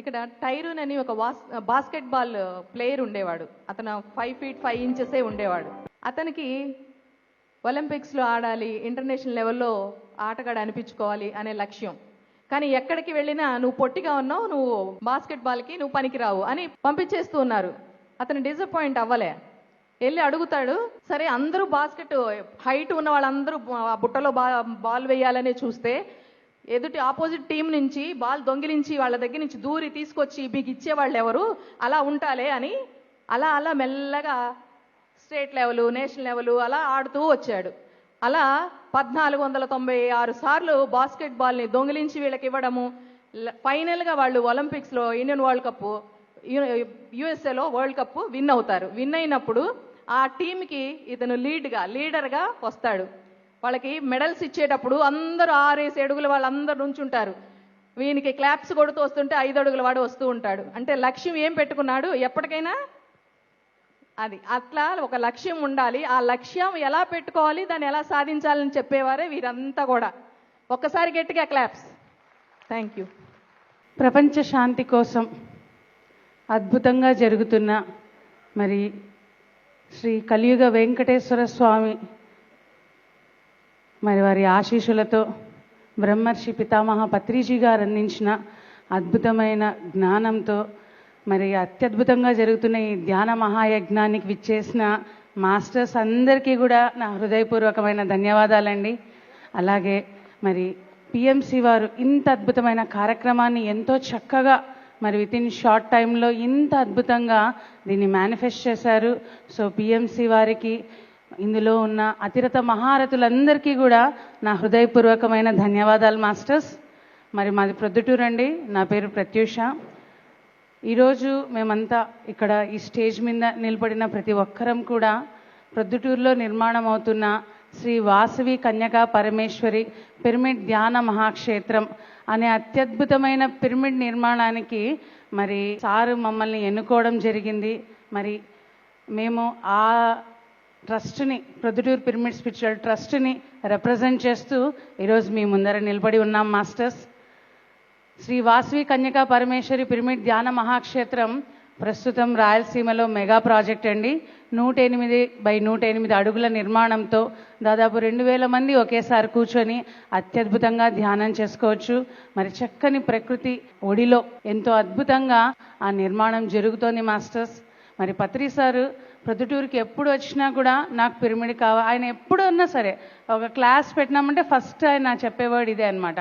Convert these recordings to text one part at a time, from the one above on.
ఇక్కడ టైరూన్ అని ఒక వాస్ బాస్కెట్ బాల్ ప్లేయర్ ఉండేవాడు. అతను ఫైవ్ ఫీట్ ఫైవ్ ఇంచెసే ఉండేవాడు. అతనికి ఒలింపిక్స్లో ఆడాలి ఇంటర్నేషనల్ లెవెల్లో ఆటగాడు అనిపించుకోవాలి అనే లక్ష్యం. కానీ ఎక్కడికి వెళ్ళినా నువ్వు పొట్టిగా ఉన్నావు నువ్వు బాస్కెట్ బాల్కి నువ్వు పనికిరావు అని పంపించేస్తూ ఉన్నారు. అతను డిసప్పాయింట్ అవ్వలే. వెళ్ళి అడుగుతాడు సరే అందరూ బాస్కెట్ హైట్ ఉన్న వాళ్ళందరూ ఆ బుట్టలో బా బాల్ వేయాలనే చూస్తే ఎదుటి ఆపోజిట్ టీం నుంచి బాల్ దొంగిలించి వాళ్ళ దగ్గర నుంచి దూరి తీసుకొచ్చి మీకు ఇచ్చేవాళ్ళు ఎవరు? అలా ఉంటాలే అని అలా అలా మెల్లగా స్టేట్ లెవెల్ నేషనల్ లెవెల్ అలా ఆడుతూ వచ్చాడు. అలా పద్నాలుగు వందల తొంభై ఆరు సార్లు బాస్కెట్ బాల్ని దొంగిలించి వీళ్ళకి ఇవ్వడము ఫైనల్గా వాళ్ళు ఒలింపిక్స్లో ఇండియన్ వరల్డ్ కప్ యుఎస్ఏలో వరల్డ్ కప్ విన్ అవుతారు. విన్ అయినప్పుడు ఆ టీంకి ఇతను లీడ్గా లీడర్గా వస్తాడు. వాళ్ళకి మెడల్స్ ఇచ్చేటప్పుడు అందరూ ఆరేసి అడుగుల వాళ్ళందరూ నుంచుంటారు. వీనికి క్లాప్స్ కొడుతూ వస్తుంటే ఐదు అడుగుల వాడు వస్తూ ఉంటాడు. అంటే లక్ష్యం ఏం పెట్టుకున్నాడు? ఎప్పటికైనా అది. అట్లా ఒక లక్ష్యం ఉండాలి. ఆ లక్ష్యం ఎలా పెట్టుకోవాలి? దాన్ని ఎలా సాధించాలని చెప్పేవారే వీరంతా కూడా. ఒక్కసారి గట్టిగా క్లాప్స్. థ్యాంక్ యూ ప్రపంచ శాంతి కోసం అద్భుతంగా జరుగుతున్న మరి శ్రీ కలియుగ వెంకటేశ్వర స్వామి మరి వారి ఆశీస్సులతో బ్రహ్మర్షి పితామహ పత్రిజీ గారు అందించిన అద్భుతమైన జ్ఞానంతో మరి అత్యద్భుతంగా జరుగుతున్న ఈ ధ్యాన మహాయజ్ఞానికి విచ్చేసిన మాస్టర్స్ అందరికీ కూడా నా హృదయపూర్వకమైన ధన్యవాదాలండి. అలాగే మరి పిఎంసి వారు ఇంత అద్భుతమైన కార్యక్రమాన్ని ఎంతో చక్కగా మరి విత్ ఇన్ షార్ట్ టైంలో ఇంత అద్భుతంగా దీన్ని మేనిఫెస్ట్ చేశారు. సో పిఎంసి వారికి ఇందులో ఉన్న అతిరత మహారథులందరికీ కూడా నా హృదయపూర్వకమైన ధన్యవాదాలు మాస్టర్స్. మరి మాది ప్రొద్దుటూరు అండి. నా పేరు ప్రత్యూష. ఈరోజు మేమంతా ఇక్కడ ఈ స్టేజ్ మీద నిలబడిన ప్రతి ఒక్కరం కూడా ప్రొద్దుటూరులో నిర్మాణం అవుతున్న శ్రీ వాసవి కన్యకా పరమేశ్వరి పిరమిడ్ ధ్యాన మహాక్షేత్రం అనే అత్యద్భుతమైన పిరమిడ్ నిర్మాణానికి మరి సారు మమ్మల్ని ఎన్నుకోవడం జరిగింది. మరి మేము ఆ ట్రస్ట్ని ప్రొద్దుటూరు పిరమిడ్ స్పిరిచువల్ ట్రస్ట్ని రిప్రజెంట్ చేస్తూ ఈరోజు మీ ముందర నిలబడి ఉన్నాం మాస్టర్స్. శ్రీ వాసవి కన్యకా పరమేశ్వరి పిరమిడ్ ధ్యాన మహాక్షేత్రం ప్రస్తుతం రాయలసీమలో మెగా ప్రాజెక్ట్ అండి. నూట ఎనిమిది బై నూట ఎనిమిది అడుగుల నిర్మాణంతో దాదాపు రెండు వేల మంది ఒకేసారి కూర్చొని అత్యద్భుతంగా ధ్యానం చేసుకోవచ్చు. మరి చక్కని ప్రకృతి ఒడిలో ఎంతో అద్భుతంగా ఆ నిర్మాణం జరుగుతోంది మాస్టర్స్. మరి పత్రి సారు ప్రొద్దుటూరుకి ఎప్పుడు వచ్చినా కూడా నాకు పిరమిడ్ కావాలి. ఆయన ఎప్పుడు ఉన్నా సరే ఒక క్లాస్ పెట్టినామంటే ఫస్ట్ ఆయన చెప్పేవాడు ఇదే అనమాట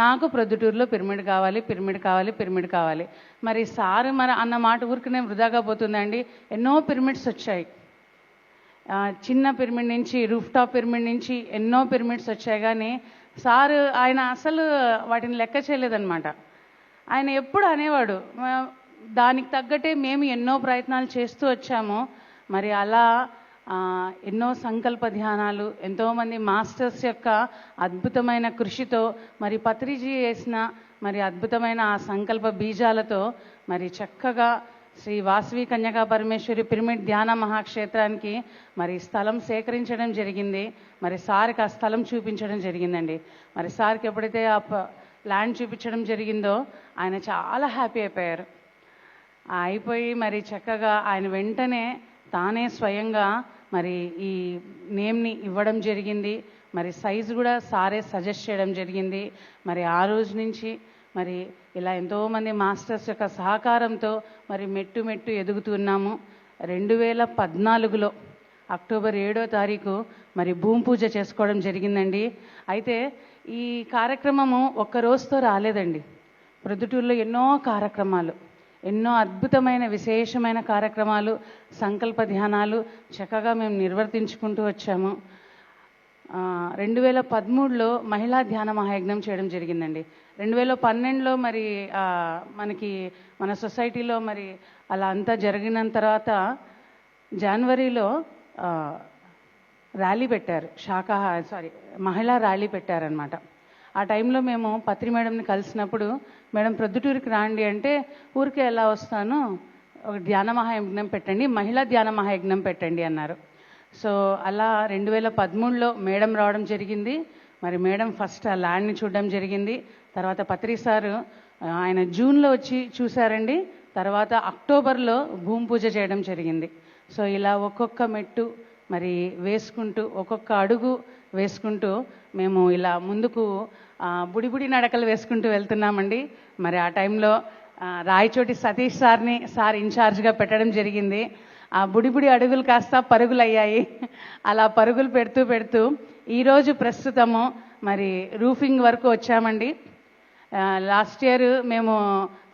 నాకు ప్రొద్దుటూరులో పిరమిడ్ కావాలి పిరమిడ్ కావాలి పిరమిడ్ కావాలి. మరి సారు మరి అన్న మాట ఊరికనే వృధాగా పోతుందండి. ఎన్నో పిరమిడ్స్ వచ్చాయి. చిన్న పిరమిడ్ నుంచి రూఫ్ టాప్ పిరమిడ్ నుంచి ఎన్నో పిరమిడ్స్ వచ్చాయి. కానీ సారు ఆయన అసలు వాటిని లెక్క చేయలేదన్నమాట. ఆయన ఎప్పుడు అనేవాడు దానికి తగ్గట్టే మేము ఎన్నో ప్రయత్నాలు చేస్తూ వచ్చాము. మరి అలా ఎన్నో సంకల్ప ధ్యానాలు ఎంతోమంది మాస్టర్స్ యొక్క అద్భుతమైన కృషితో మరి పత్రిజీ వేసిన మరి అద్భుతమైన ఆ సంకల్ప బీజాలతో మరి చక్కగా శ్రీ వాసవి కన్యకా పరమేశ్వరి పిరమిడ్ ధ్యాన మహాక్షేత్రానికి మరి స్థలం సేకరించడం జరిగింది. మరి సార్కి ఆ స్థలం చూపించడం జరిగిందండి. మరి సార్కి ఎప్పుడైతే ఆ ప- ల్యాండ్ చూపించడం జరిగిందో ఆయన చాలా హ్యాపీ అయిపోయారు. అయిపోయి మరి చక్కగా ఆయన వెంటనే తానే స్వయంగా మరి ఈ నేమ్ని ఇవ్వడం జరిగింది. మరి సైజు కూడా సారే సజెస్ట్ చేయడం జరిగింది. మరి ఆ రోజు నుంచి మరి ఇలా ఎంతోమంది మాస్టర్స్ యొక్క సహకారంతో మరి మెట్టు మెట్టు ఎదుగుతున్నాము రెండు వేల పద్నాలుగులో అక్టోబర్ ఏడో తారీఖు మరి భూమి పూజ చేసుకోవడం జరిగిందండి. అయితే ఈ కార్యక్రమము ఒక్క రోజుతో రాలేదండి. ప్రొద్దుటూరులో ఎన్నో కార్యక్రమాలు. ఎన్నో అద్భుతమైన విశేషమైన కార్యక్రమాలు సంకల్ప ధ్యానాలు చక్కగా మేము నిర్వర్తించుకుంటూ వచ్చాము. రెండు వేల పదమూడులో మహిళా ధ్యాన మహాయజ్ఞం చేయడం జరిగిందండి. రెండు వేల పన్నెండులో మరి మనకి మన సొసైటీలో మరి అలా అంతా జరిగిన తర్వాత జనవరిలో ర్యాలీ పెట్టారు. శాఖాహార సారీ మహిళా ర్యాలీ పెట్టారనమాట ఆ టైంలో మేము పత్రి మేడంని కలిసినప్పుడు మేడం ప్రొద్దుటూరికి రాండి అంటే ఊరికే ఎలా వస్తాను? ఒక ధ్యాన మహాయజ్ఞం పెట్టండి మహిళా ధ్యాన మహాయజ్ఞం పెట్టండి అన్నారు. సో అలా రెండు వేల పదమూడులో మేడం రావడం జరిగింది. మరి మేడం ఫస్ట్ ఆ ల్యాండ్ని చూడడం జరిగింది. తర్వాత పత్రి సారు ఆయన జూన్లో వచ్చి చూశారండి. తర్వాత అక్టోబర్లో భూమి పూజ చేయడం జరిగింది. సో ఇలా ఒక్కొక్క మెట్టు మరి వేసుకుంటూ ఒక్కొక్క అడుగు వేసుకుంటూ మేము ఇలా ముందుకు బుడి బుడి నడకలు వేసుకుంటూ వెళ్తున్నామండి. మరి ఆ టైంలో రాయచోటి సతీష్ సార్ని సార్ ఇన్ఛార్జ్గా పెట్టడం జరిగింది. ఆ బుడిబుడి అడుగులు కాస్త పరుగులయ్యాయి. అలా పరుగులు పెడుతూ పెడుతూ ఈరోజు ప్రస్తుతము మరి రూఫింగ్ వరకు వచ్చామండి. లాస్ట్ ఇయర్ మేము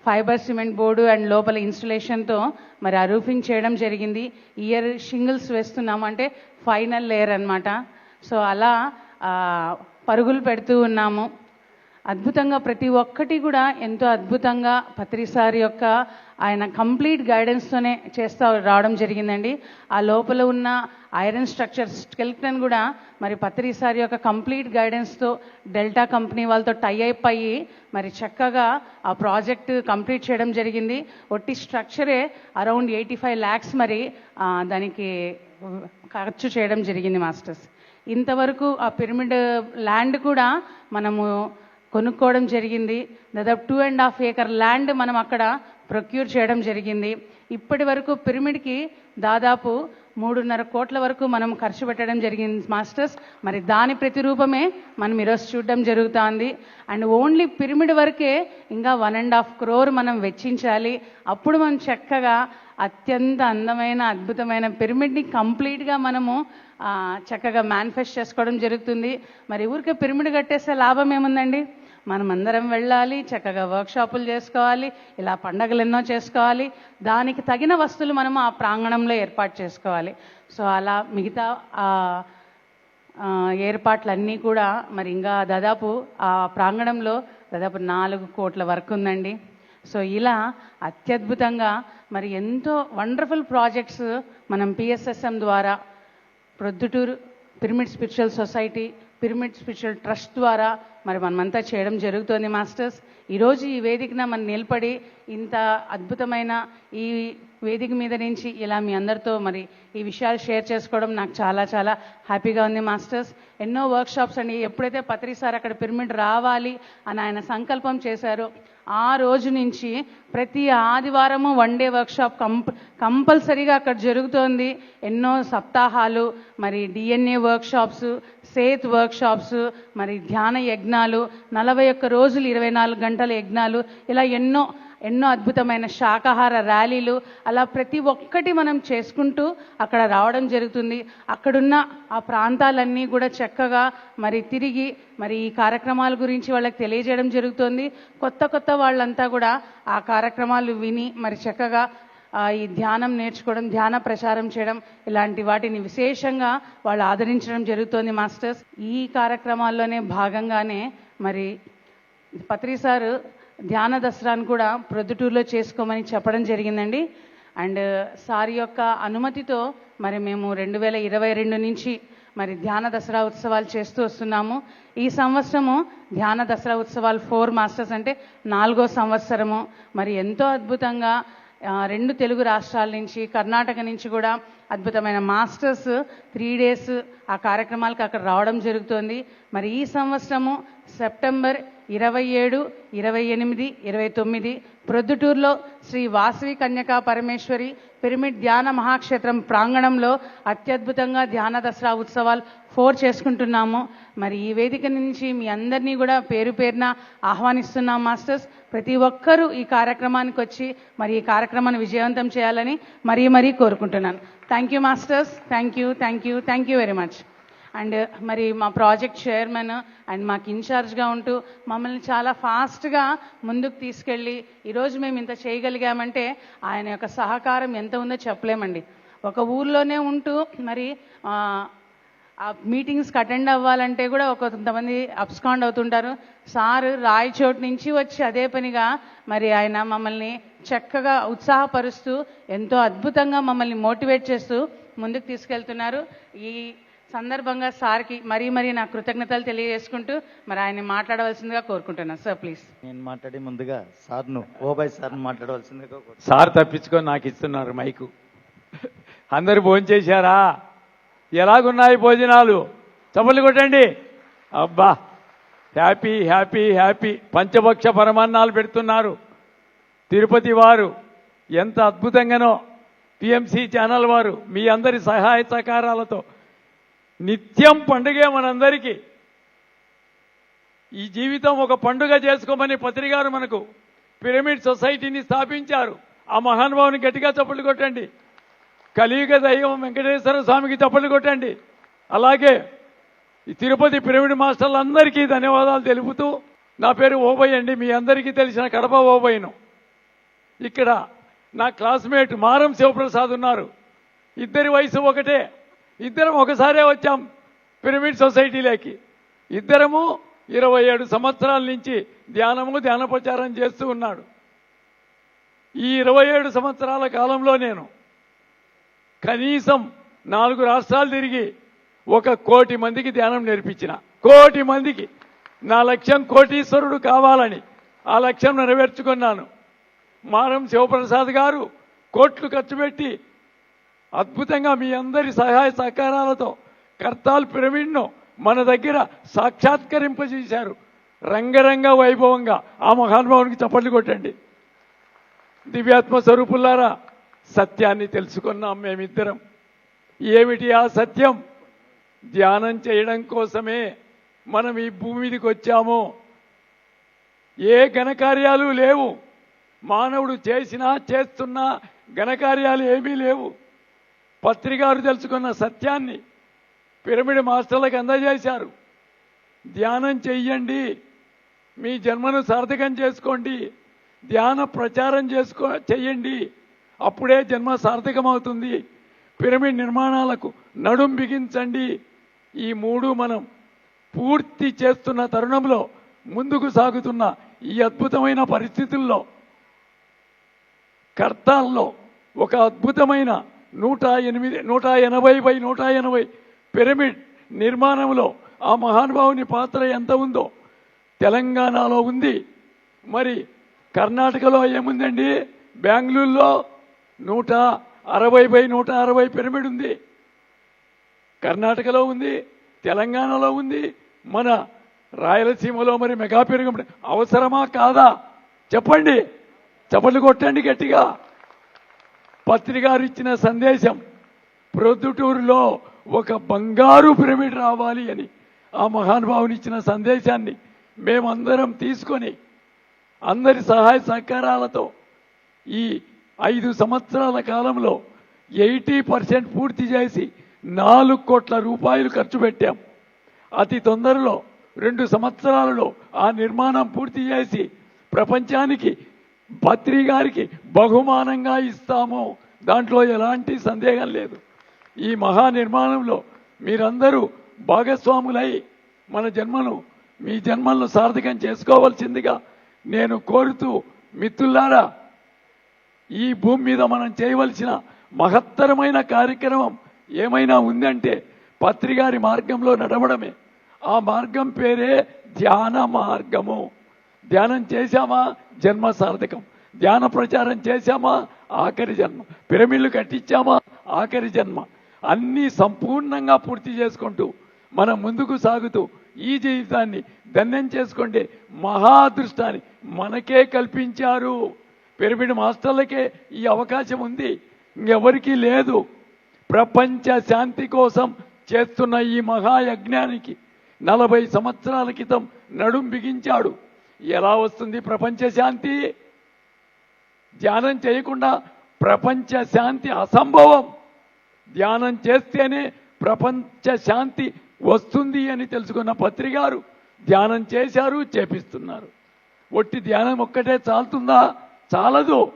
ఫైబర్ సిమెంట్ బోర్డు అండ్ లోపల ఇన్స్టలేషన్తో మరి ఆ రూఫింగ్ చేయడం జరిగింది. ఇయర్ షింగిల్స్ వేస్తున్నాము అంటే ఫైనల్ లేయర్ అనమాట సో అలా పరుగులు పెడుతూ ఉన్నాము. అద్భుతంగా ప్రతి ఒక్కటి కూడా ఎంతో అద్భుతంగా పత్రిసారి యొక్క ఆయన కంప్లీట్ గైడెన్స్తోనే చేస్తా రావడం జరిగిందండి. ఆ లోపల ఉన్న ఐరన్ స్ట్రక్చర్ స్కెల్టన్ కూడా మరి పత్రిసారి యొక్క కంప్లీట్ గైడెన్స్తో డెల్టా కంపెనీ వాళ్ళతో టై అప్ అయ్యి మరి చక్కగా ఆ ప్రాజెక్ట్ కంప్లీట్ చేయడం జరిగింది. ఒట్టి స్ట్రక్చరే అరౌండ్ ఎయిటీ ఫైవ్ ల్యాక్స్ మరి దానికి ఖర్చు చేయడం జరిగింది మాస్టర్స్. ఇంతవరకు ఆ పిరమిడ్ ల్యాండ్ కూడా మనము కొనుక్కోవడం జరిగింది. దాదాపు two and half acre land మనం అక్కడ ప్రొక్యూర్ చేయడం జరిగింది. ఇప్పటి వరకు పిరమిడ్కి దాదాపు మూడున్నర కోట్ల వరకు మనం ఖర్చు పెట్టడం జరిగింది మాస్టర్స్. మరి దాని ప్రతిరూపమే మనం ఈరోజు చూడడం జరుగుతోంది. అండ్ ఓన్లీ పిరమిడ్ వరకే ఇంకా వన్ అండ్ హాఫ్ క్రోర్ మనం వెచ్చించాలి. అప్పుడు మనం చక్కగా అత్యంత అందమైన అద్భుతమైన పిరమిడ్ని కంప్లీట్గా మనము చక్కగా మేనిఫెస్ట్ చేసుకోవడం జరుగుతుంది. మరి ఊరికే పిరమిడ్ కట్టేస్తే లాభం ఏముందండి? మనం అందరం వెళ్ళాలి చక్కగా వర్క్షాపులు చేసుకోవాలి ఇలా పండగలు ఎన్నో చేసుకోవాలి. దానికి తగిన వస్తువులు మనం ఆ ప్రాంగణంలో ఏర్పాటు చేసుకోవాలి. సో అలా మిగతా ఏర్పాట్లన్నీ కూడా మరి ఇంకా దాదాపు ఆ ప్రాంగణంలో దాదాపు నాలుగు కోట్ల వరకు ఉందండి. సో ఇలా అత్యద్భుతంగా మరి ఎంతో వండర్ఫుల్ ప్రాజెక్ట్స్ మనం పిఎస్ఎస్ఎం ద్వారా Proddatur pyramid spiritual society pyramid spiritual trust ద్వారా మరి మనమంతా చేయడం జరుగుతోంది మాస్టర్స్. ఈరోజు ఈ వేదికన మనం నిలబడి ఇంత అద్భుతమైన ఈ వేదిక మీద నుంచి ఇలా మీ అందరితో మరి ఈ విషయాలు షేర్ చేసుకోవడం నాకు చాలా చాలా హ్యాపీగా ఉంది మాస్టర్స్. ఎన్నో వర్క్షాప్స్ అండి. ఎప్పుడైతే పత్రి సార్ అక్కడ పిరమిడ్ రావాలి అని ఆయన సంకల్పం చేశారో ఆ రోజు నుంచి ప్రతి ఆదివారము వన్ డే వర్క్షాప్ కంప్ కంపల్సరీగా అక్కడ జరుగుతోంది. ఎన్నో సప్తాహాలు మరి డిఎన్ఏ వర్క్షాప్స్ సేత్ వర్క్షాప్స్ మరి ధ్యాన యజ్ఞాలు నలభై ఒక్క రోజులు ఇరవై నాలుగు గంటల యజ్ఞాలు ఇలా ఎన్నో ఎన్నో అద్భుతమైన శాకాహార ర్యాలీలు అలా ప్రతి ఒక్కటి మనం చేసుకుంటూ అక్కడ రావడం జరుగుతుంది. అక్కడున్న ఆ ప్రాంతాలన్నీ కూడా చక్కగా మరి తిరిగి మరి ఈ కార్యక్రమాల గురించి వాళ్ళకి తెలియజేయడం జరుగుతుంది. కొత్త కొత్త వాళ్ళంతా కూడా ఆ కార్యక్రమాలు విని మరి చక్కగా ఈ ధ్యానం నేర్చుకోవడం ధ్యాన ప్రచారం చేయడం ఇలాంటి వాటిని విశేషంగా వాళ్ళు ఆదరించడం జరుగుతోంది మాస్టర్స్. ఈ కార్యక్రమాల్లోనే భాగంగానే మరి పత్రి సారు ధ్యాన దసరాను కూడా ప్రొద్దుటూరులో చేసుకోమని చెప్పడం జరిగిందండి. అండ్ సార్ యొక్క అనుమతితో మరి మేము రెండు వేల ఇరవై రెండు నుంచి మరి ధ్యాన దసరా ఉత్సవాలు చేస్తూ వస్తున్నాము. ఈ సంవత్సరము ధ్యాన దసరా ఉత్సవాలు ఫోర్ మాస్టర్స్ అంటే నాలుగో సంవత్సరము. మరి ఎంతో అద్భుతంగా రెండు తెలుగు రాష్ట్రాల నుంచి కర్ణాటక నుంచి కూడా అద్భుతమైన మాస్టర్స్ త్రీ డేస్ ఆ కార్యక్రమాలకు అక్కడ రావడం జరుగుతోంది. మరి ఈ సంవత్సరము సెప్టెంబర్ ఇరవై ఏడు ఇరవై ఎనిమిది ఇరవై తొమ్మిది ప్రొద్దుటూరులో శ్రీ వాసవి కన్యకా పరమేశ్వరి పిరమిడ్ ధ్యాన మహాక్షేత్రం ప్రాంగణంలో అత్యద్భుతంగా ధ్యాన దసరా ఉత్సవాలు ఫోర్ చేసుకుంటున్నాము. మరి ఈ వేదిక నుంచి మీ అందరినీ కూడా పేరు పేరున ఆహ్వానిస్తున్నాం మాస్టర్స్. ప్రతి ఒక్కరూ ఈ కార్యక్రమానికి వచ్చి మరి ఈ కార్యక్రమాన్ని విజయవంతం చేయాలని మరీ మరీ కోరుకుంటున్నాను. Thank you masters. Thank you thank you thank you very much. And మరి మా ప్రాజెక్ట్ చైర్మన్ అండ్ మాకు ఇన్ఛార్జ్గా ఉంటూ మమ్మల్ని చాలా ఫాస్ట్గా ముందుకు తీసుకెళ్ళి ఈరోజు మేము ఇంత చేయగలిగామంటే ఆయన యొక్క సహకారం ఎంత ఉందో చెప్పలేమండి. ఒక ఊర్లోనే ఉంటూ మరి ఆ, మీటింగ్స్కి అటెండ్ అవ్వాలంటే కూడా ఒక కొంతమంది అబ్స్కాండ్ అవుతుంటారు. సార్ రాయచోటు నుంచి వచ్చి అదే పనిగా మరి ఆయన మమ్మల్ని చక్కగా ఉత్సాహపరుస్తూ ఎంతో అద్భుతంగా మమ్మల్ని మోటివేట్ చేస్తూ ముందుకు తీసుకెళ్తున్నారు. ఈ సందర్భంగా సార్కి మరీ మరీ నా కృతజ్ఞతలు తెలియజేసుకుంటూ మరి ఆయన మాట్లాడవలసిందిగా కోరుకుంటున్నాను సార్ ప్లీజ్. నేను మాట్లాడే ముందుగా సార్ను ఓబాయ్ సార్ను మాట్లాడవలసిందిగా. సార్ తప్పించుకొని నాకు ఇస్తున్నారు మైకు. అందరు భోంచేశారా ఎలాగున్నాయి భోజనాలు? చప్పట్లు కొట్టండి. అబ్బా హ్యాపీ హ్యాపీ హ్యాపీ. పంచభక్ష పరమాన్నాలు పెడుతున్నారు. తిరుపతి వారు ఎంత అద్భుతంగానో. టిఎంసి ఛానల్ వారు మీ అందరి సహాయ సహకారాలతో నిత్యం పండుగే మనందరికీ. ఈ జీవితం ఒక పండుగ చేసుకోమని పత్రికారు మనకు పిరమిడ్ సొసైటీని స్థాపించారు. ఆ మహానుభావుని గట్టిగా చప్పట్లు కొట్టండి. కలియుగ దైవం వెంకటేశ్వర స్వామికి చప్పట్లు కొట్టండి. అలాగే ఈ తిరుపతి పిరమిడ్ మాస్టర్లందరికీ ధన్యవాదాలు తెలుపుతూ నా పేరు ఓబయ్య అండి. మీ అందరికీ తెలిసిన కడప ఓబయ్యను ఇక్కడ నా క్లాస్మేట్ మారం శివప్రసాద్ ఉన్నారు. ఇద్దరి వయసు ఒకటే. ఇద్దరం ఒకసారే వచ్చాం పిరమిడ్ సొసైటీలోకి. ఇద్దరము ఇరవై ఏడు సంవత్సరాల నుంచి ధ్యానము ధ్యాన ప్రచారం చేస్తూ ఉన్నాడు. ఈ ఇరవై ఏడు సంవత్సరాల కాలంలో నేను కనీసం నాలుగు రాష్ట్రాలు తిరిగి ఒక కోటి మందికి ధ్యానం నేర్పించిన. కోటి మందికి. నా లక్ష్యం కోటీశ్వరుడు కావాలని ఆ లక్ష్యం నెరవేర్చుకున్నాను. మారం శివప్రసాద్ గారు కోట్లు ఖర్చు పెట్టి అద్భుతంగా మీ అందరి సహాయ సహకారాలతో కర్తాల్ పిరమిడ్ను మన దగ్గర సాక్షాత్కరింపజేశారు. రంగరంగ వైభవంగా ఆ మహానుభావునికి చప్పట్లు కొట్టండి. దివ్యాత్మ స్వరూపులారా సత్యాన్ని తెలుసుకున్నాం మేమిద్దరం. ఏమిటి ఆ సత్యం? ధ్యానం చేయడం కోసమే మనం ఈ భూమి మీదకి వచ్చాము. ఏ ఘనకార్యాలు లేవు. మానవుడు చేసినా చేస్తున్నా ఘనకార్యాలు ఏమీ లేవు. పత్రికారు తెలుసుకున్న సత్యాన్ని పిరమిడ్ మాస్టర్లకు అందజేశారు. ధ్యానం చెయ్యండి. మీ జన్మను సార్థకం చేసుకోండి. ధ్యాన ప్రచారం చేసుకో చెయ్యండి. అప్పుడే జన్మ సార్థకమవుతుంది. పిరమిడ్ నిర్మాణాలకు నడుం బిగించండి. ఈ మూడు మనం పూర్తి చేస్తున్న తరుణంలో ముందుకు సాగుతున్న ఈ అద్భుతమైన పరిస్థితుల్లో కర్తాల్లో ఒక అద్భుతమైన నూట ఎనిమిది నూట ఎనభై బై నూట ఎనభై పిరమిడ్ నిర్మాణంలో ఆ మహానుభావుని పాత్ర ఎంత ఉందో తెలంగాణలో ఉంది. మరి కర్ణాటకలో ఏముందండి? బెంగళూరులో నూట అరవై బై నూట అరవై పిరమిడ్ ఉంది. కర్ణాటకలో ఉంది తెలంగాణలో ఉంది. మన రాయలసీమలో మరి మెగా పెరుగు అవసరమా కాదా? చెప్పండి. చప్పట్లు కొట్టండి గట్టిగా. పత్రికారు ఇచ్చిన సందేశం ప్రొద్దుటూరులో ఒక బంగారు పిరమిడ్ రావాలి అని ఆ మహానుభావుని ఇచ్చిన సందేశాన్ని మేమందరం తీసుకొని అందరి సహాయ సహకారాలతో ఈ ఐదు సంవత్సరాల కాలంలో ఎయిటీ పర్సెంట్ పూర్తి చేసి నాలుగు కోట్ల రూపాయలు ఖర్చు పెట్టాం. అతి తొందరలో రెండు సంవత్సరాలలో ఆ నిర్మాణం పూర్తి చేసి ప్రపంచానికి పత్రి గారికి బహుమానంగా ఇస్తాము. దాంట్లో ఎలాంటి సందేహం లేదు. ఈ మహా నిర్మాణంలో మీరందరూ భాగస్వాములై మన జన్మను మీ జన్మలను సార్థకం చేసుకోవాల్సిందిగా నేను కోరుతూ మిత్రులారా ఈ భూమి మీద మనం చేయవలసిన మహత్తరమైన కార్యక్రమం ఏమైనా ఉందంటే పత్రిగారి మార్గంలో నడవడమే. ఆ మార్గం పేరే ధ్యాన మార్గము. ధ్యానం చేశామా? జన్మ సార్థకం. ధ్యాన ప్రచారం చేశామా? ఆఖరి జన్మ. పిరమిడ్లు కట్టించామా? ఆఖరి జన్మ. అన్నీ సంపూర్ణంగా పూర్తి చేసుకుంటూ మనం ముందుకు సాగుతూ ఈ జీవితాన్ని ధన్యం చేసుకుంటే మహా అదృష్టాన్ని మనకే కల్పించారు. పిరమిడ్ మాస్టర్లకే ఈ అవకాశం ఉంది. ఇంకెవరికీ లేదు. ప్రపంచ శాంతి కోసం చేస్తున్న ఈ మహాయజ్ఞానికి నలభై సంవత్సరాల క్రితం నడుం బిగించాడు. ఎలా వస్తుంది ప్రపంచ శాంతి? ధ్యానం చేయకుండా ప్రపంచ శాంతి అసంభవం. ధ్యానం చేస్తేనే ప్రపంచ శాంతి వస్తుంది అని తెలుసుకున్న పత్రికారు ధ్యానం చేశారు చేపిస్తున్నారు. ఒట్టి ధ్యానం ఒక్కటే చాలుతుందా? చాలదు.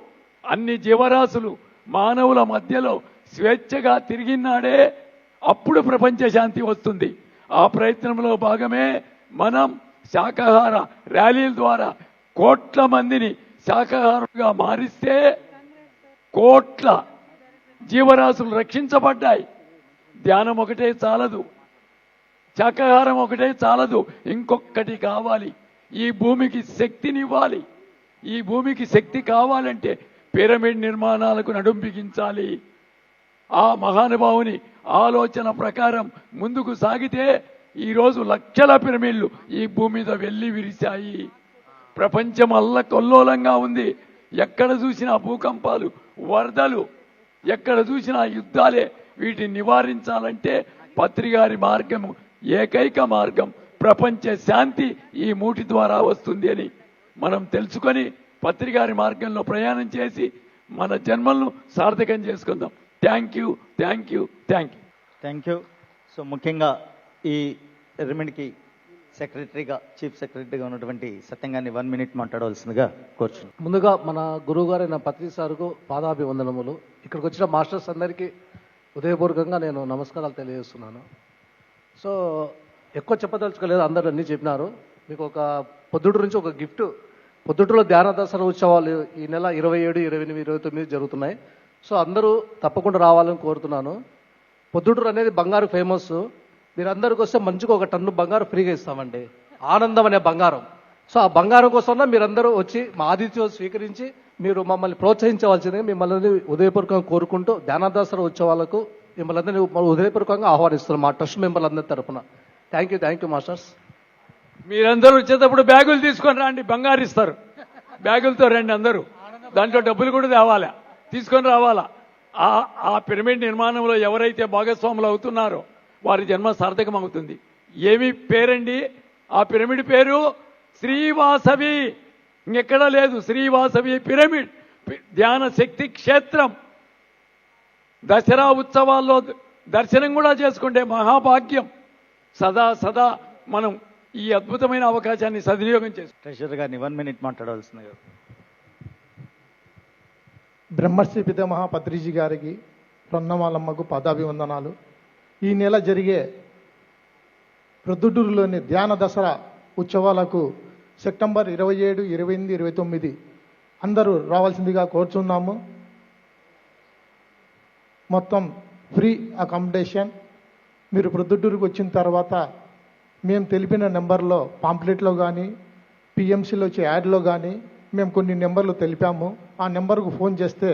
అన్ని జీవరాశులు మానవుల మధ్యలో స్వేచ్ఛగా తిరిగినాడే అప్పుడు ప్రపంచ శాంతి వస్తుంది. ఆ ప్రయత్నంలో భాగమే మనం శాకాహార ర్యాలీల ద్వారా కోట్ల మందిని శాకాహారులుగా మారిస్తే కోట్ల జీవరాశులు రక్షించబడ్డాయి. ధ్యానం ఒకటే చాలదు. శాకాహారం ఒకటే చాలదు. ఇంకొకటి కావాలి. ఈ భూమికి శక్తినివ్వాలి. ఈ భూమికి శక్తి కావాలంటే పిరమిడ్ నిర్మాణాలకు నడుం బిగించాలి ఆ మహానుభావుని ఆలోచన ప్రకారం ముందుకు సాగితే ఈరోజు లక్షల పిరమిళ్ళు ఈ భూమి మీద వెళ్ళి విరిశాయి. ప్రపంచం అల్ల కొల్లోలంగా ఉంది. ఎక్కడ చూసినా భూకంపాలు వరదలు ఎక్కడ చూసినా యుద్ధాలే. వీటిని నివారించాలంటే పత్రిగారి మార్గము ఏకైక మార్గం ప్రపంచ శాంతి ఈ మూటి ద్వారా వస్తుంది అని మనం తెలుసుకొని పత్రిగారి మార్గంలో ప్రయాణం చేసి మన జన్మలను సార్థకం చేసుకుందాం. Thank you thank you thank you thank you so ముఖ్యంగా ఈ రెమిడికి సెక్రటరీగా చీఫ్ సెక్రటరీగా ఉన్నటువంటి సత్యంగాన్ని వన్ మినిట్ మాట్లాడవలసిందిగా కోరుచున్నాను. ముందుగా మన గురువు గారైన పత్రి సార్కు పాదాభివందనములు. ఇక్కడికి వచ్చిన మాస్టర్స్ అందరికీ ఉదయపూర్వకంగా నేను నమస్కారాలు తెలియజేస్తున్నాను. సో ఎక్కువ చెప్పదలుచుకోలేదు అందరూ అన్నీ చెప్పినారు. మీకు ఒక పొద్దుట నుంచి ఒక గిఫ్ట్. పొద్దుటలో ధ్యాన దసరా ఉత్సవాలు ఈ నెల ఇరవై ఏడు ఇరవై ఎనిమిది ఇరవై తొమ్మిది జరుగుతున్నాయి. సో అందరూ తప్పకుండా రావాలని కోరుతున్నాను. పొద్దుటూరు అనేది బంగారు ఫేమస్ మీరందరికి వస్తే మంచిగా ఒక టన్ను బంగారం ఫ్రీగా ఇస్తామండి. ఆనందం అనే బంగారం. సో ఆ బంగారం కోసం మీరందరూ వచ్చి మా ఆతిథ్యం స్వీకరించి మీరు మమ్మల్ని ప్రోత్సహించవలసిందిగా మిమ్మల్ని ఉదయపూర్వకంగా కోరుకుంటూ ధ్యానాదాసర ఉత్సవాలకు మిమ్మల్ని అందరినీ ఉదయపూర్వకంగా ఆహ్వానిస్తున్నాం మా ట్రస్ట్ మెంబర్లు అందరి తరపున. Thank you thank you masters మీరందరూ వచ్చేటప్పుడు బ్యాగులు తీసుకొని రండి బంగారు ఇస్తారు. బ్యాగులతో రండి అందరూ. దాంట్లో డబ్బులు కూడా తేవాలా? తీసుకొని రావాలా? ఆ ఆ పిరమిడ్ నిర్మాణంలో ఎవరైతే భాగస్వాములు అవుతున్నారో వారి జన్మ సార్థకం అవుతుంది ఏమి పేరండి? ఆ పిరమిడ్ పేరు శ్రీవాసవి. ఇంకెక్కడా లేదు. శ్రీవాసవి పిరమిడ్. ధ్యాన శక్తి క్షేత్రం. దసరా ఉత్సవాల్లో దర్శనం కూడా చేసుకుంటే మహాభాగ్యం. సదా సదా మనం ఈ అద్భుతమైన అవకాశాన్ని సద్వినియోగం చేసుకుంటాం ట్రెషర్ గారిని వన్ మినిట్ మాట్లాడవలసిందిగా బ్రహ్మశ్రీ పితామహ పత్రిజీ గారికి రొన్నమాలమ్మకు పదాభివందనాలు. ఈ నెల జరిగే ప్రొద్దుటూరులోని ధ్యాన దసరా ఉత్సవాలకు సెప్టెంబర్ ఇరవై ఏడు ఇరవై ఎనిమిది ఇరవై తొమ్మిది అందరూ రావాల్సిందిగా కోరుచున్నాము. మొత్తం ఫ్రీ అకామిడేషన్. మీరు ప్రొద్దుటూరుకు వచ్చిన తర్వాత మేము తెలిపిన నెంబర్లో పాంప్లెట్లో కానీ పిఎంసీలో వచ్చే యాడ్లో కానీ మేము కొన్ని నెంబర్లు తెలిపాము. ఆ నెంబర్కు ఫోన్ చేస్తే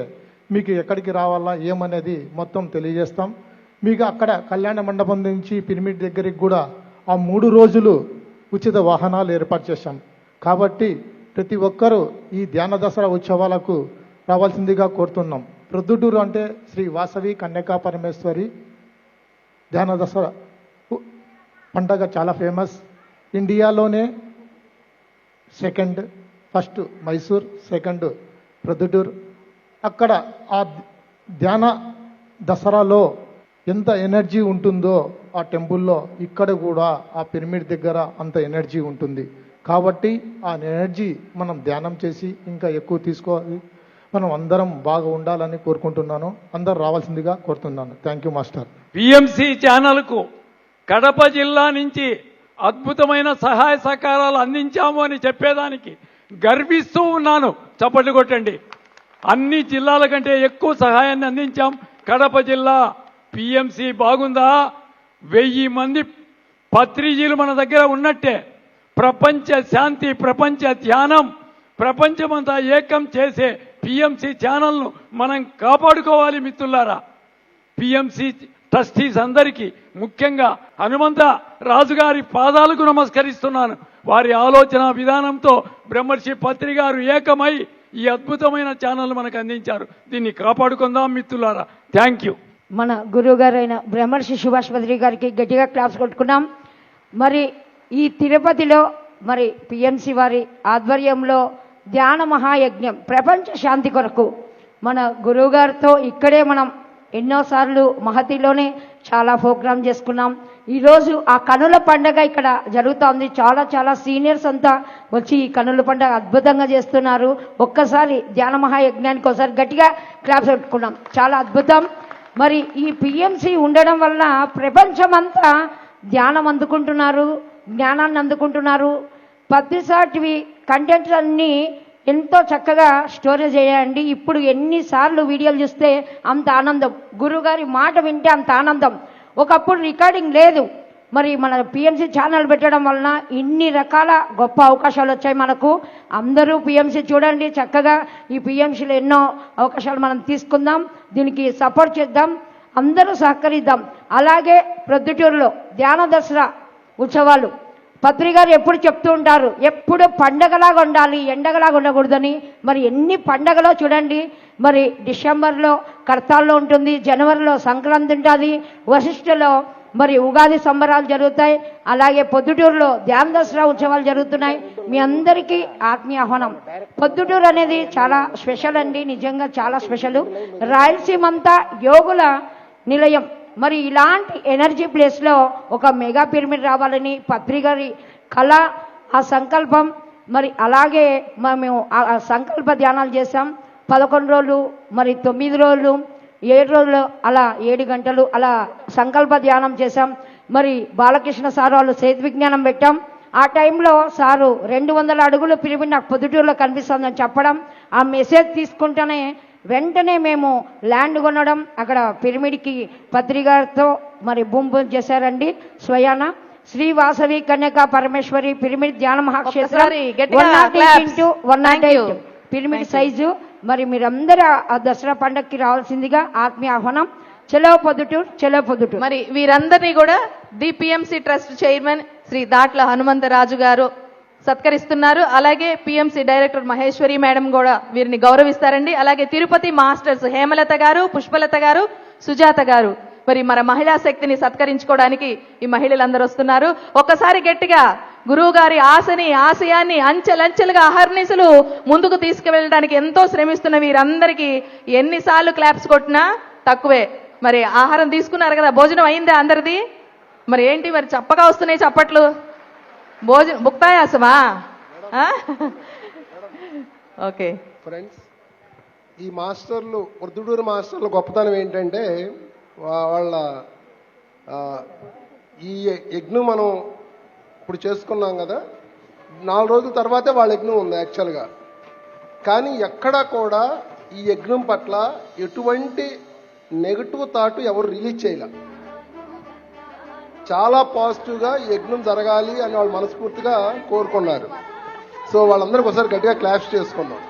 మీకు ఎక్కడికి రావాలా ఏమనేది మొత్తం తెలియజేస్తాం. మీకు అక్కడ కళ్యాణ మండపం నుంచి పిరమిడ్ దగ్గరికి కూడా ఆ మూడు రోజులు ఉచిత వాహనాలు ఏర్పాటు చేశాం. కాబట్టి ప్రతి ఒక్కరూ ఈ ధ్యాన దసరా ఉత్సవాలకు రావాల్సిందిగా కోరుతున్నాం. ప్రొద్దుటూరు అంటే శ్రీ వాసవి కన్యకా పరమేశ్వరి ధ్యాన దసరా పండగ చాలా ఫేమస్. ఇండియాలోనే second first Mysore second Proddatur. అక్కడ ఆ ధ్యాన దసరాలో ఎంత ఎనర్జీ ఉంటుందో ఆ టెంపుల్లో ఇక్కడ కూడా ఆ పిరమిడ్ దగ్గర అంత ఎనర్జీ ఉంటుంది. కాబట్టి ఆ ఎనర్జీ మనం ధ్యానం చేసి ఇంకా ఎక్కువ తీసుకోవాలి. మనం అందరం బాగా ఉండాలని కోరుకుంటున్నాను. అందరు రావాల్సిందిగా కోరుతున్నాను. థ్యాంక్ యూ మాస్టర్ పిఎంసి ఛానల్కు కడప జిల్లా నుంచి అద్భుతమైన సహాయ సహకారాలు అందించాము అని చెప్పేదానికి గర్విస్తూ ఉన్నాను. చప్పట్లు కొట్టండి. అన్ని జిల్లాల కంటే ఎక్కువ సహాయాన్ని అందించాం. కడప జిల్లా పిఎంసి బాగుందా? వెయ్యి మంది పత్రిజీలు మన దగ్గర ఉన్నట్టే. ప్రపంచ శాంతి ప్రపంచ ధ్యానం ప్రపంచమంతా ఏకం చేసే పిఎంసి ఛానల్ను మనం కాపాడుకోవాలి మిత్రులారా. పిఎంసి ట్రస్టీస్ అందరికీ ముఖ్యంగా హనుమంత రాజుగారి పాదాలకు నమస్కరిస్తున్నాను. వారి ఆలోచన విధానంతో బ్రహ్మర్షి పత్రి గారు ఏకమై ఈ అద్భుతమైన ఛానల్ మనకు అందించారు. దీన్ని కాపాడుకుందాం మిత్రులారా. Thank you. మన గురువుగారైన బ్రహ్మర్షి సుభాష్ బద్రి గారికి గట్టిగా క్లాస్ కొట్టుకున్నాం. మరి ఈ తిరుపతిలో మరి పిఎంసి వారి ఆధ్వర్యంలో ధ్యాన మహాయజ్ఞం ప్రపంచ శాంతి కొరకు మన గురువు గారితో ఇక్కడే మనం ఎన్నోసార్లు మహతిలోనే చాలా ప్రోగ్రాం చేసుకున్నాం. ఈరోజు ఆ కనుల పండగ ఇక్కడ జరుగుతోంది. చాలా చాలా సీనియర్స్ అంతా వచ్చి ఈ కనుల పండగ అద్భుతంగా చేస్తున్నారు. ఒక్కసారి ధ్యాన మహాయజ్ఞానికి ఒకసారి గట్టిగా క్లాప్స్ పెట్టుకున్నాం చాలా అద్భుతం. మరి ఈ పిఎంసి ఉండడం వల్ల ప్రపంచమంతా ధ్యానం అందుకుంటున్నారు జ్ఞానాన్ని అందుకుంటున్నారు. పత్రిసాటివి కంటెంట్స్ అన్నీ ఎంతో చక్కగా స్టోరేజ్ చేయండి. ఇప్పుడు ఎన్నిసార్లు వీడియోలు చూస్తే అంత ఆనందం. గురుగారి మాట వింటే అంత ఆనందం. ఒకప్పుడు రికార్డింగ్ లేదు. మరి మన పిఎంసి ఛానల్ పెట్టడం వలన ఇన్ని రకాల గొప్ప అవకాశాలు వచ్చాయి మనకు. అందరూ పిఎంసీ చూడండి చక్కగా ఈ పిఎంసీలో ఎన్నో అవకాశాలు మనం తీసుకుందాం దీనికి సపోర్ట్ చేద్దాం అందరూ సహకరిద్దాం. అలాగే ప్రొద్దుటూరులో ధ్యాన దసరా ఉత్సవాలు. పత్రి గారు ఎప్పుడు చెప్తూ ఉంటారు ఎప్పుడు పండగలాగా ఉండాలి ఎండగలాగా ఉండకూడదని. మరి ఎన్ని పండగలో చూడండి మరి డిసెంబర్లో కర్తాల్లో ఉంటుంది జనవరిలో సంక్రాంతి ఉంటుంది వశిష్ఠలో మరి ఉగాది సంబరాలు జరుగుతాయి అలాగే పొద్దుటూరులో ధ్యాన దసరా ఉత్సవాలు జరుగుతున్నాయి. మీ అందరికీ ఆత్మీయ ఆహ్వానం. పొద్దుటూరు అనేది చాలా స్పెషల్ అండి నిజంగా చాలా స్పెషల్. రాయలసీమ అంతా యోగుల నిలయం. మరి ఇలాంటి ఎనర్జీ ప్లేస్లో ఒక మెగా పిరమిడ్ రావాలని పత్రి గారి కళ ఆ సంకల్పం. మరి అలాగే మేము ఆ సంకల్ప ధ్యానాలు చేశాం. పదకొండు రోజులు మరి తొమ్మిది రోజులు ఏడు రోజులు అలా ఏడు గంటలు అలా సంకల్ప ధ్యానం చేశాం. మరి బాలకృష్ణ సార్ వాళ్ళు సేతు విజ్ఞానం పెట్టాం. ఆ టైంలో సారు రెండు వందల అడుగుల పిరమిడ్ నాకు పొద్దుటూరులో కనిపిస్తుందని చెప్పడం. ఆ మెసేజ్ తీసుకుంటేనే వెంటనే మేము ల్యాండ్ కొనడం. అక్కడ పిరమిడ్కి పత్రికతో మరి భూమి చేశారండి స్వయాన. శ్రీ వాసవి కన్యకా పరమేశ్వరి పిరమిడ్ ధ్యాన మహాక్షేత్రం పిరమిడ్ సైజు మరి మీరందరూ ఆ దసరా పండగకి రావాల్సిందిగా ఆత్మీయ ఆహ్వానం. చెలో పొద్దుటూరు చెలో పొద్దుటూరు. మరి వీరందరినీ కూడా DPMC trust chairman Shri Datla Hanumantharaju గారు సత్కరిస్తున్నారు. అలాగే పిఎంసి డైరెక్టర్ మహేశ్వరి మేడం కూడా వీరిని గౌరవిస్తారండి. అలాగే తిరుపతి మాస్టర్స్ హేమలత గారు పుష్పలత గారు సుజాత గారు. మరి మన మహిళా శక్తిని సత్కరించుకోవడానికి ఈ మహిళలందరూ వస్తున్నారు. ఒక్కసారి గట్టిగా గురువుగారి ఆశని ఆశయాన్ని అంచెలంచెలుగా అహర్నిశలు ముందుకు తీసుకువెళ్ళడానికి ఎంతో శ్రమిస్తున్న వీరందరికీ ఎన్నిసార్లు క్లాప్స్ కొట్టినా తక్కువే. మరి ఆహారం తీసుకున్నారు కదా భోజనం అయిందా అందరిది? మరి ఏంటి మరి చప్పగా వస్తున్నాయి చప్పట్లు? భోజనం ముక్తాయాసమా? ఓకే. ఫ్రెండ్స్ ఈ మాస్టర్లు వృద్ధుడూరు మాస్టర్ల గొప్పతనం ఏంటంటే వాళ్ళ ఈ యజ్ఞం మనం ఇప్పుడు చేసుకున్నాం కదా నాలుగు రోజుల తర్వాతే వాళ్ళ యజ్ఞం ఉంది యాక్చువల్గా కానీ ఎక్కడా కూడా ఈ యజ్ఞం పట్ల ఎటువంటి నెగటివ్ థాట్ ఎవరు రిలీజ్ చేయలే. చాలా పాజిటివ్గా యజ్ఞం జరగాలి అని వాళ్ళు మనస్ఫూర్తిగా కోరుకున్నారు. సో వాళ్ళందరికీ ఒకసారి గట్టిగా క్లాష్ చేసుకున్నారు